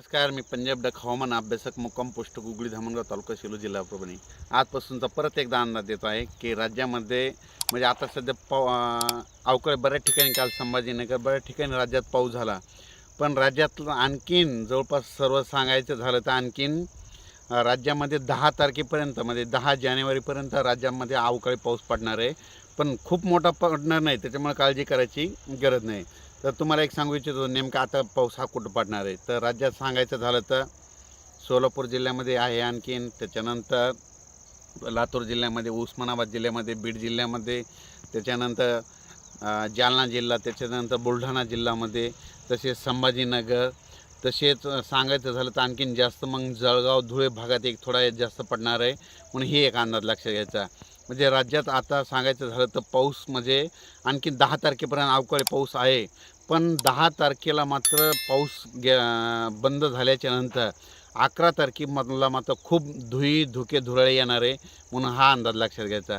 नमस्कार मी पंजाब डक हवामान अभ्यासक मुक्काम पोस्ट गुगळी धामणगाव तालुका सेलू जिल्हा परभणी. आजपासूनचा परत एकदा अंदाज देतो आहे की राज्यामध्ये म्हणजे आता सध्या पाव अवकाळी बऱ्याच ठिकाणी काल संभाजीनगर बऱ्याच ठिकाणी राज्यात पाऊस झाला. पण राज्यात आणखीन जवळपास सर्व सांगायचं झालं तर आणखीन राज्यामध्ये दहा तारखेपर्यंत म्हणजे दहा जानेवारीपर्यंत राज्यामध्ये अवकाळी पाऊस पडणार आहे. पण खूप मोठा पडणार नाही त्याच्यामुळे काळजी करायची गरज नाही. तर तुम्हाला एक सांगू इच्छितो नेमका आता पाऊस हा कुठं पडणार आहे? तर राज्यात सांगायचं झालं तर सोलापूर जिल्ह्यामध्ये आहे आणखीन. त्याच्यानंतर लातूर जिल्ह्यामध्ये उस्मानाबाद जिल्ह्यामध्ये बीड जिल्ह्यामध्ये त्याच्यानंतर जालना जिल्हा त्याच्यानंतर बुलढाणा जिल्ह्यामध्ये तसेच संभाजीनगर. तसेच सांगायचं झालं तर आणखीन जास्त मग जळगाव धुळे भागात एक थोडा जास्त पडणार आहे. म्हणून ही एक अंदाज लक्षात घ्यायचा. म्हणजे राज्यात आता सांगायचं झालं तर पाऊस म्हणजे आणखी दहा तारखेपर्यंत अवकाळी पाऊस आहे. पण दहा तारखेला मात्र पाऊस गे बंद झाल्याच्यानंतर अकरा तारखेमधला मात्र खूप धुई धुके धुराळे येणार आहे म्हणून हा अंदाज लक्षात घ्यायचा.